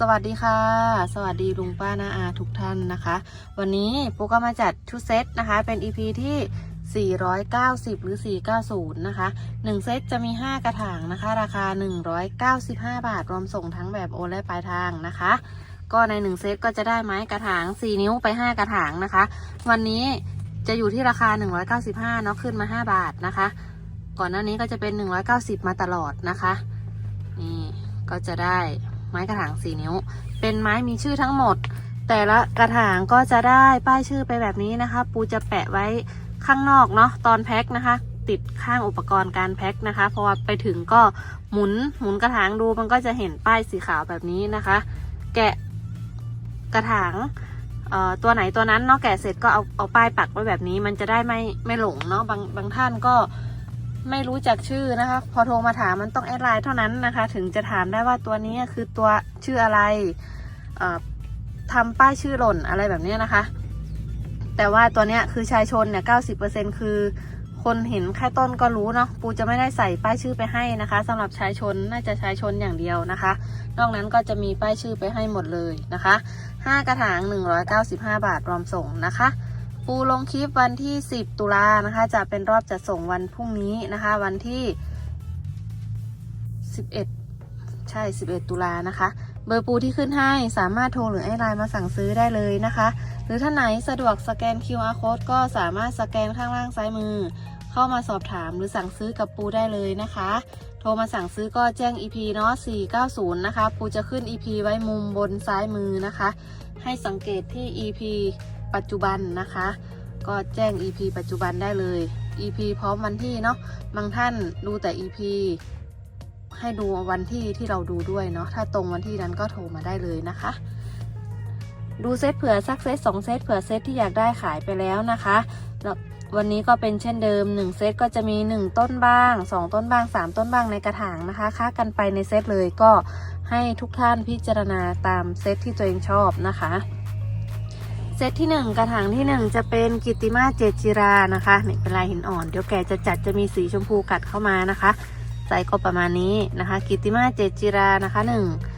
สวัสดีค่ะ สวัสดีลุงป้านาอาทุกท่านนะคะ วันนี้ปูก็มาจัดชุดเซตนะคะ เป็น EP ที่ 490 หรือ 490 นะคะ 1 เซตจะมี 5 กระถางนะคะ ราคา 195 บาท รวมส่งทั้งแบบโอนและปลายทางนะคะ ก็ใน 1 เซตก็จะได้ไม้กระถาง 4 นิ้วไป 5 กระถางนะคะ วันนี้จะอยู่ที่ราคา 195เนาะขึ้นมา 5 บาทนะคะ ก่อนหน้านี้ก็จะเป็น 190 มาตลอดนะคะ นี่ก็จะได้ ไม้กระถาง4นิ้ว เป็นไม้มีชื่อทั้งหมด แต่ละกระถางก็จะได้ป้ายชื่อไปแบบนี้นะคะ ปูจะแปะไว้ข้างนอกเนาะตอนแพ็คนะคะ ติดข้างอุปกรณ์การแพ็คนะคะเพราะว่าไปถึงก็หมุนหมุนกระถางดูมันก็จะเห็นป้ายสีขาวแบบนี้นะคะ แกะกระถางตัวไหนตัวนั้นเนาะแกะเสร็จก็เอาเอาป้ายปักไว้แบบนี้ มันจะได้ไม่ไม่หลงเนาะบางบางท่านก็ ไม่รู้จักชื่อนะคะ พอโทรมาถามมันต้องแอดไลน์เท่านั้นนะคะ ถึงจะถามได้ว่าตัวนี้คือตัวชื่ออะไรทำป้ายชื่อหล่นอะไรแบบนี้นะคะ แต่ว่าตัวเนี้ยคือชายชนเนี่ยเก้าสิบเปอร์เซ็นคือคนเห็นแค่ต้นก็รู้เนาะปูจะไม่ได้ใส่ป้ายชื่อไปให้นะคะสำหรับชายชนน่าจะชายชนอย่างเดียวนะคะ นอกนั้นก็จะมีป้ายชื่อไปให้หมดเลยนะคะ 5 กระถาง 195 บาทรวมส่งนะคะ ปูลงคลิปวันที่ 10 ตุลานะคะ จะเป็นรอบจัดส่งวันพรุ่งนี้นะคะ วันที่ 11 ใช่ 11 ตุลานะคะ เบอร์ปูที่ขึ้นให้สามารถโทรหรือไอไลน์มาสั่งซื้อได้เลยนะคะ หรือถ้าไหนสะดวกสแกน QR code ก็สามารถสแกนข้างล่างซ้ายมือ เข้ามาสอบถามหรือสั่งซื้อกับปูได้เลยนะคะ โทรมาสั่งซื้อก็แจ้ง EP เนาะ 490 นะคะ ปูจะขึ้น EP ไว้มุมบนซ้ายมือนะคะ ให้สังเกตที่ EP ปัจจุบันนะคะ ก็แจ้ง EP ปัจจุบันได้เลย EP พร้อมวันที่เนาะบางท่านดูแต่ EP ให้ดูวันที่ที่เราดูด้วยเนาะถ้าตรงวันที่นั้นก็โทรมาได้เลยนะคะ ดูเซตเผื่อสักเซตสองเซตเผื่อเซตที่อยากได้ขายไปแล้วนะคะแล้ววันนี้ก็เป็นเช่นเดิม 1 เซตก็จะมี 1 ต้นบ้าง 2 ต้นบ้าง 3 ต้นบ้างในกระถางนะคะค่ากันไปในเซตเลยก็ให้ทุกท่านพิจารณาตามเซตที่ตัวเองชอบนะคะ เซตที่ 1 กระถางที่ 1 จะเป็นกิตติมาเจจิรานะคะนี่เป็นลายหินอ่อนเดี๋ยวแกจะจัดจะมีสีชมพูกัดเข้ามานะคะใส่ก็ประมาณนี้นะคะ กิตติมาเจจิรานะคะ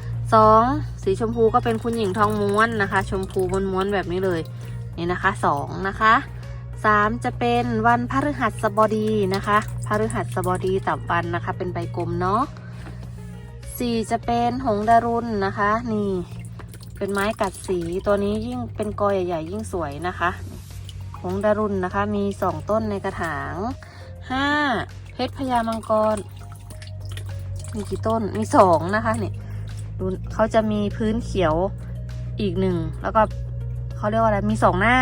1 2 สีชมพูก็เป็นคุณหญิงทองม้วนนะคะ ชมพูม้วนๆแบบนี้เลยนี่นะคะ 2 นะคะ 3 จะเป็นวันพฤหัสบดีนะคะพฤหัสบดีตับวันนะคะ เป็นใบกลมเนาะ4จะเป็นหงดารุณนะคะ นี่ เป็นไม้กัดสีตัวนี้ยิ่งเป็นกอใหญ่ๆ ยิ่งสวยนะคะหงดารุณนะคะ มีสองต้นในกระถางห้าเพชรพญามังกร มีกี่ต้นมีสองนะคะเนี่ยดูเขาจะมีพื้นเขียวอีกหนึ่งแล้วก็เขาเรียกว่าอะไรมีสองหน้า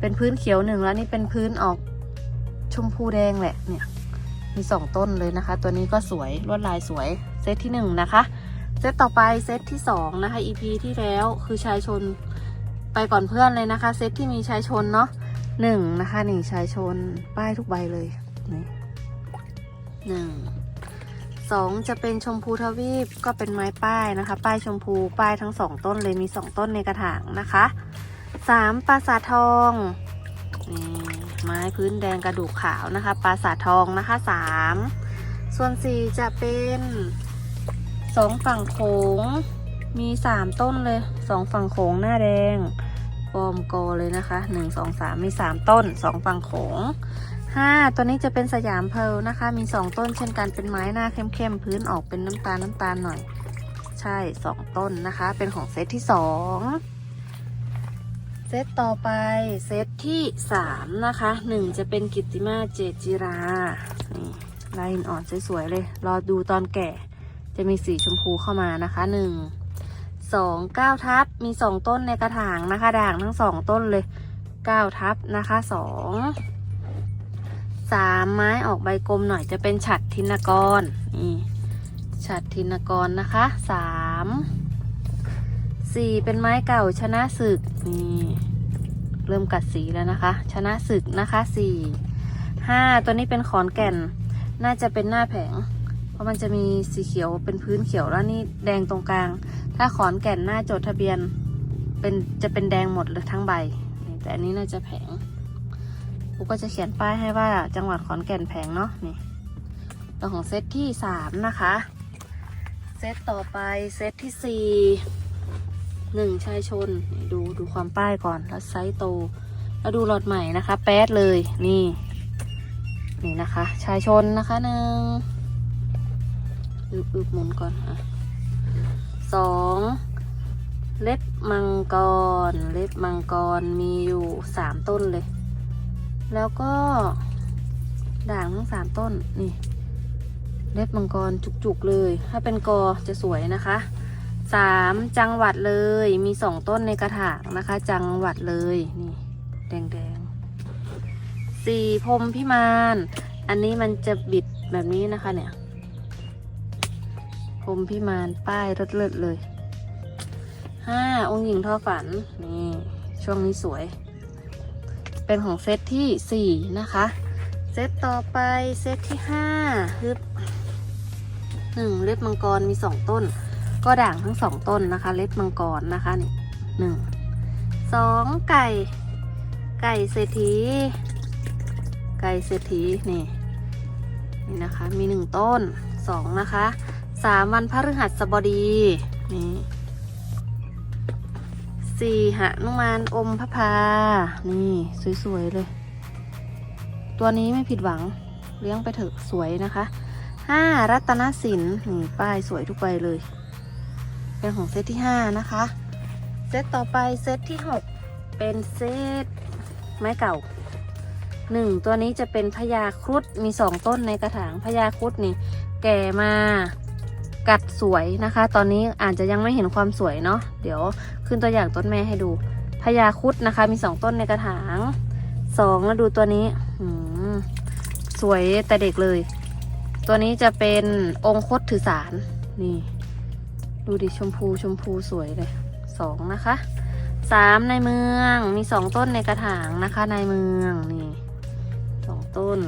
เป็นพื้นเขียวหนึ่งแล้วนี่เป็นพื้นออกชมพูแดงแหละเนี่ยมีสองต้นเลยนะคะ ตัวนี้ก็สวยลวดลายสวยเซตที่หนึ่งนะคะ เซตต่อไปเซตที่สองนะคะ EP ที่แล้วคือชายชนไปก่อนเพื่อนเลยนะคะ เซตที่มีชายชนเนาะหนึ่งนะคะหนึ่งชายชนป้ายทุกใบเลยนี่หนึ่งสองจะเป็นชมพูทวีปก็เป็นไม้ป้ายนะคะ ป้ายชมพูป้ายทั้งสองต้นเลยมีสองต้นในกระถางนะคะสามปราสาททองนี่ไม้พื้นแดงกระดูกขาวนะคะ ปราสาททองนะคะสามส่วนสี่จะเป็น สองฝั่งโขงมีสามต้นเลยสองฝั่งโขงหน้าแดงฟอร์มโกเลยนะคะหนึ่งสองสามมีสามต้นสองฝั่งโขงห้าตัวนี้จะเป็นสยามเพลนะคะ มีสองต้นเช่นกันเป็นไม้หน้าเข้มๆพื้นออกเป็นน้ำตาลน้ำตาลหน่อย ใช่สองต้นนะคะ เป็นของเซตที่สองเซตต่อไปเซตที่สามนะคะหนึ่งจะเป็นกิตติมาเจจิรานี่ลายอ่อนสวยๆเลย รอดูตอนแก่ จะมีสีชมพูเข้ามานะคะหนึ่งสองเก้าทับมีสองต้นในกระถางนะคะ ด่างทั้งสองต้นเลยเก้าทับนะคะสองสามไม้ออกใบกลมหน่อยจะเป็นฉัดทินกรนี่ฉัดทินกรนะคะสามสี่เป็นไม้เก่าชนะศึกนี่เริ่มกัดสีแล้วนะคะ ชนะศึกนะคะสี่ห้าตัวนี้เป็นขอนแก่น น่าจะเป็นหน้าแผง เพราะมันจะมีสีเขียวเป็นพื้นเขียวแล้วนี่แดงตรงกลาง ถ้าขอนแก่นหน้าจดทะเบียนเป็นจะเป็นแดงหมดเลยทั้งใบ แต่อันนี้น่าจะแผงกูก็จะเขียนป้ายให้ว่าจังหวัดขอนแก่นแผงเนาะนี่ตัวของเซตที่สามนะคะ เซตต่อไปเซตที่สี่หนึ่งชายชนดูดูความป้ายก่อนแล้วไซส์โต แล้วดูหลอดใหม่นะคะ แป๊ดเลยนี่ นี่นะคะ ชายชนนะคะหนึ่ง อึบอึบหมุนก่อนอะสองเล็บมังกร เล็บมังกรมีอยู่สามต้นเลย แล้วก็ด่างทั้งสามต้นนี่ เล็บมังกรจุกๆเลย ถ้าเป็นกอจะสวยนะคะสามจังหวัดเลยมีสองต้นในกระถางนะคะ จังหวัดเลยนี่แดงๆสี่พรมพิมาน อันนี้มันจะบิดแบบนี้นะคะเนี่ย พรมพิมานป้ายเลิศๆเลยห้าองค์หญิงทอฝัน นี่ ช่วงนี้สวย เป็นของเซตที่สี่นะคะ เซตต่อไปเซตที่ห้าฮึบหนึ่งเล็บมังกรมีสองต้น ก็ด่างทั้งสองต้นนะคะ เล็บมังกรนะคะนี่หนึ่งสองไก่ ไก่เศรษฐี ไก่เศรษฐีนี่นี่นะคะ มีหนึ่งต้นสองนะคะ สามวันพฤหัสบดีนี่สี่หนุมานอมพระพา นี่ สวย ๆ เลย ตัวนี้ไม่ผิดหวัง เลี้ยงไปเถอะสวยนะคะห้ารัตนสินนี่ ป้ายสวยทุกใบเลย เป็นของเซตที่ห้านะคะ เซตต่อไปเซตที่หกเป็นเซตไม้เก่าหนึ่งตัวนี้จะเป็นพญาครุฑมีสองต้นในกระถางพญาครุฑนี่ แก่มา กัดสวยนะคะ ตอนนี้อาจจะยังไม่เห็นความสวยเนาะเดี๋ยวขึ้นตัวอย่างต้นแม่ให้ดูพญาครุฑนะคะ มีสองต้นในกระถางสองแล้วดูตัวนี้สวยแต่เด็กเลย ตัวนี้จะเป็นองคตถือสารนี่ ดูดิชมพูชมพูสวยเลยสองนะคะสามในเมืองมีสองต้นในกระถางนะคะในเมืองนี่สองต้น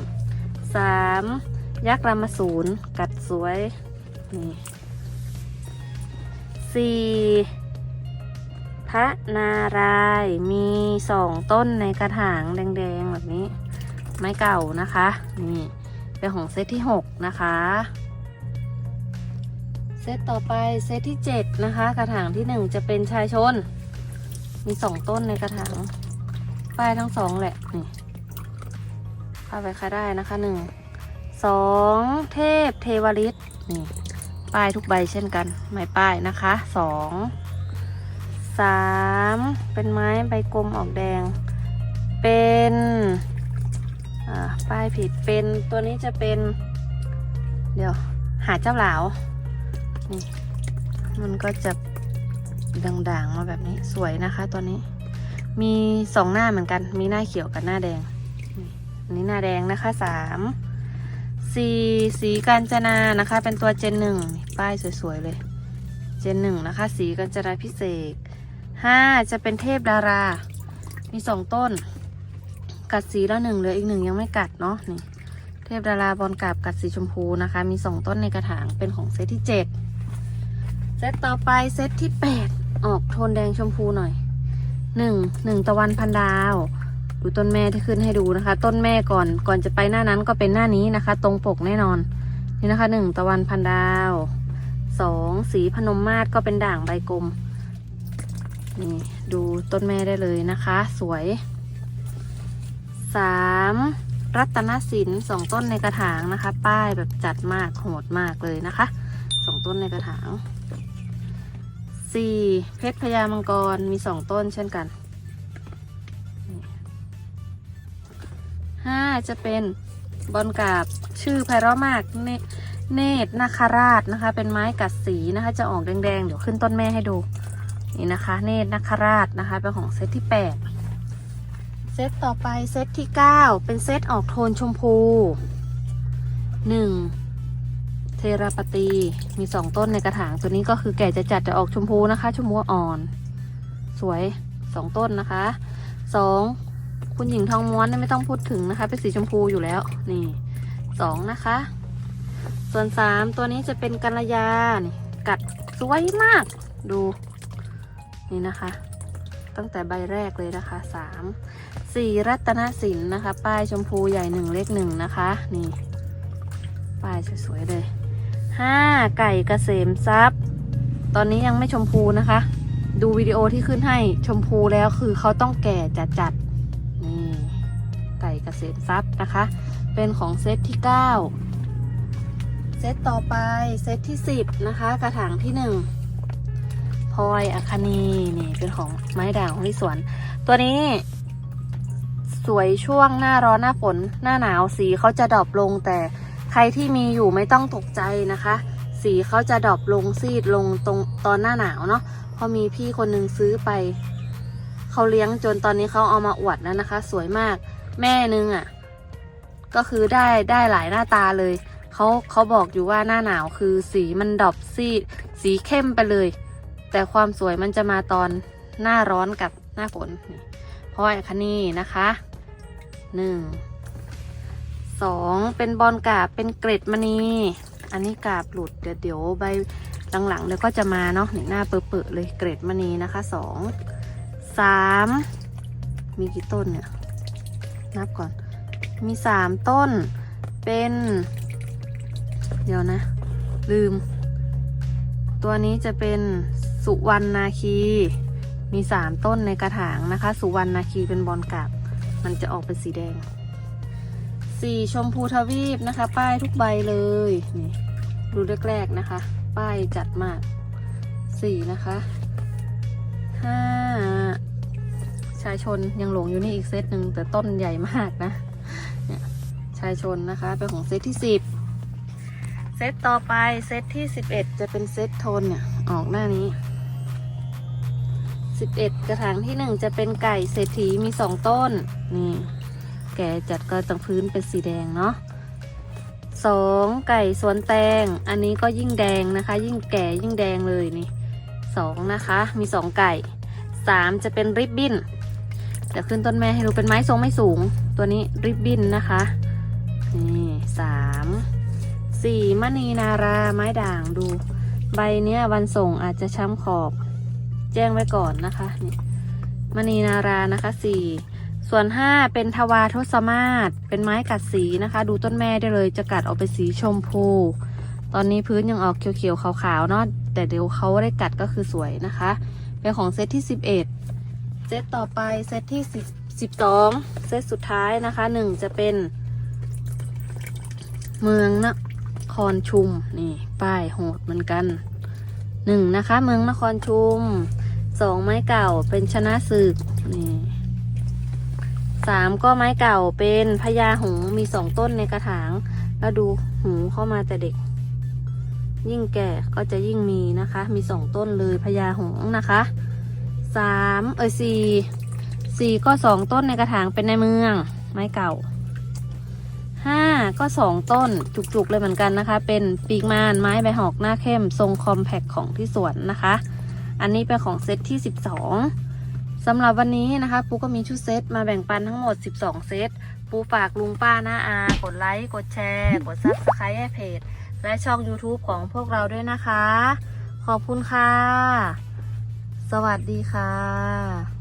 สามยักษ์รามสูรกัดสวย นี่สี่พระนารายมีสองต้นในกระถางแดงๆ แบบนี้ ไม้เก่านะคะ นี่เป็นของเซตที่หกนะคะ เซตต่อไปเซตที่7นะคะ กระถางที่1จะเป็นชายชน มี2ต้นในกระถาง ป้ายทั้งสองแหละ นี่ป้าไปค่าได้นะคะ1 2เทพเทวฤทธิ์นี่ ป้ายทุกใบเช่นกัน ไม้ป้ายนะคะ2 3เป็นไม้ใบกลมออกแดง เป็นอ่าป้ายผิดเป็นตัวนี้จะเป็น เดี๋ยวหาเจ้าหลาวนี่มันก็จะด่างๆมาแบบนี้สวยนะคะตัวนี้ มีสองหน้าเหมือนกัน มีหน้าเขียวกับหน้าแดงนี่อันนี้หน้าแดงนะคะสาม สี่สีกาญจนานะคะ เป็นตัวเจนหนึ่งป้ายสวยๆเลย เจนหนึ่งนะคะ สีกาญจนาพิเศษห้าจะเป็นเทพดารา มีสองต้น กัดสีแล้วหนึ่งเหลืออีกหนึ่งยังไม่กัดเนาะนี่เทพดาราบอลกาบกัดสีชมพูนะคะ มีสองต้นในกระถางเป็นของเซตที่เจ็ดเซตต่อไปเซตที่8ออกโทนแดงชมพูหน่อย 1. 1ตะวันพันดาว ดูต้นแม่ที่ขึ้นให้ดูนะคะ ต้นแม่ก่อนก่อนจะไปหน้านั้นก็เป็นหน้านี้นะคะ ตรงปกแน่นอน นี่นะคะ1ตะวันพันดาว 2. สีพนมมาศก็เป็นด่างใบกลมนี่ดูต้นแม่ได้เลยนะคะ สวย 3. รัตนสินสองต้นในกระถางนะคะ ป้ายแบบจัดมากโหดมากเลยนะคะสองต้นในกระถางสี่เพชรพญามังกรมีสองต้นเช่นกัน ห้าจะเป็นบอลกาบชื่อไพเราะมากเนเนตรนาคราชนะคะ เป็นไม้กัดสีนะคะ จะออกแดงๆ เดี๋ยวขึ้นต้นแม่ให้ดู นี่นะคะ เนตรนาคราชนะคะ เป็นของเซตที่แปดเซตต่อไปเซตที่เก้าเป็นเซตออกโทนชมพูหนึ่งเทราปตีมีสองต้นในกระถาง ตัวนี้ก็คือแก่จะจัดจะออกชมพูนะคะ ชมพูอ่อน สวยสองต้นนะคะสอง คุณหญิงทองม้วนไม่ต้องพูดถึงนะคะ เป็นสีชมพูอยู่แล้ว นี่สองนะคะ ส่วนสามตัวนี้จะเป็นกัลยานี่กัดสวยมากดูนี่นะคะ ตั้งแต่ใบแรกเลยนะคะสามสี่รัตนสินนะคะ ป้ายชมพูใหญ่หนึ่งเลขหนึ่งนะคะ นี่ ป้ายสวยๆเลยห้าไก่เกษมทรัพย์ ตอนนี้ยังไม่ชมพูนะคะ ดูวิดีโอที่ขึ้นให้ชมพูแล้วคือเขาต้องแก่จัดจัด ษมทรัพย์นะคะ เป็นของเซตที่ 9 เซตต่อไปเซตที่ 10 นะคะ กระถางที่ 1พลอยอัคคณีนี่เป็นของไม้ด่างของที่สวน ตัวนี้ สวยช่วงหน้าร้อนหน้าฝนหน้าหนาวสีเขาจะดรอปลงแต่ใครที่มีอยู่ไม่ต้องตกใจนะคะ สีเขาจะดรอปลงซีดลงตรงตอนหน้าหนาวเนาะเพราะมีพี่คนหนึ่งซื้อไปเขาเลี้ยงจนตอนนี้เขาเอามาอวดแล้วนะคะ สวยมาก แม่นึงอะ่ะ ก็คือได้ได้หลายหน้าตาเลยเขาเขาบอกอยู่ว่าหน้าหนาวคือสีมันดอปซีดสีเข้มไปเลย แต่ความสวยมันจะมาตอนหน้าร้อนกับหน้าฝนเพราะว่าคันนี้นะคะหนึ่งสองเป็นบอลกาบเป็นเกร็ดมณีอันนี้กาบหลุดเดี๋ยวเดี๋ยวใบหลังๆเดี๋ยวก็จะมาเนาะนี่หน้าเปื่อๆเลยเกร็ดมณีนะคะสองสามมีกี่ต้นเนี่ย นับก่อน มีสามต้น เป็น เดี๋ยวนะ ลืม ตัวนี้จะเป็นสุวรรณนาคี มีสามต้นในกระถางนะคะ สุวรรณนาคีเป็นบอลกาบมันจะออกเป็นสีแดง สีชมพูทวีปนะคะ ป้ายทุกใบเลย นี่ ดูแรกๆนะคะ ป้ายจัดมากสี่นะคะห้า ชายชนยังหลงอยู่นี่อีกเซตหนึ่งแต่ต้นใหญ่มากนะเนี่ยชายชนนะคะเป็นของเซตที่สิบเซตต่อไปเซตที่11จะเป็นเซตโทนเนี่ยออกหน้านี้11กระถางที่1จะเป็นไก่เศรษฐีมี2ต้นนี่แกจัดก็ตรงพื้นเป็นสีแดงเนาะสองไก่สวนแตง อันนี้ก็ยิ่งแดงนะคะ ยิ่งแก่ยิ่งแดงเลยนี่สองนะคะ มีสองไก่สามจะเป็นริบบิ้น เดี๋ยวขึ้นต้นแม่ให้ดูเป็นไม้ทรงไม่สูง ตัวนี้ริบบิ้นนะคะ นี่สามสี่มณีนาราไม้ด่างดู ใบเนี้ยวันส่งอาจจะช้ำขอบ แจ้งไว้ก่อนนะคะนี่มณีนารานะคะสี่ส่วนห้าเป็นทวาทศมาศเป็นไม้กัดสีนะคะ ดูต้นแม่ได้เลยจะกัดออกเป็นสีชมพู ตอนนี้พื้นยังออกเขียวๆขาวๆเนาะแต่เดี๋ยวเขาได้กัดก็คือสวยนะคะ เป็นของเซตที่11เอ็ด เซตต่อไปเซตที่10 12เซตสุดท้ายนะคะหนึ่งจะเป็น เมืองนะครชุมนี่ป้ายโหดเหมือนกันหนึ่งนะคะเมืองนครชุมสองไม้เก่าเป็นชนะศึกนี่สามก็ไม้เก่าเป็นพญาหงมีสองต้นในกระถาง แล้วดูหูเข้ามาแต่เด็ก ยิ่งแก่ก็จะยิ่งมีนะคะ มีสองต้นเลยพญาหงนะคะ สามเอ้ยสี่สี่ก็สองต้นในกระถางเป็นในเมือง ไม้เก่าห้าก็สองต้นจุกๆเลยเหมือนกันนะคะ เป็นปีกมานไม้ใบหอกหน้าเข้มทรงคอมแพคของที่สวนนะคะ อันนี้เป็นของเซตที่12สองสำหรับวันนี้นะคะ ปูก็มีชุดเซตมาแบ่งปันทั้งหมด 12 เซต ปูฝากลุงป้าหน้าอา กดไลค์ กดแชร์ กดซับสไครต์ให้เพจ และช่อง YouTube ของพวกเราด้วยนะคะ ขอบคุณค่ะ วัสดีค่ะ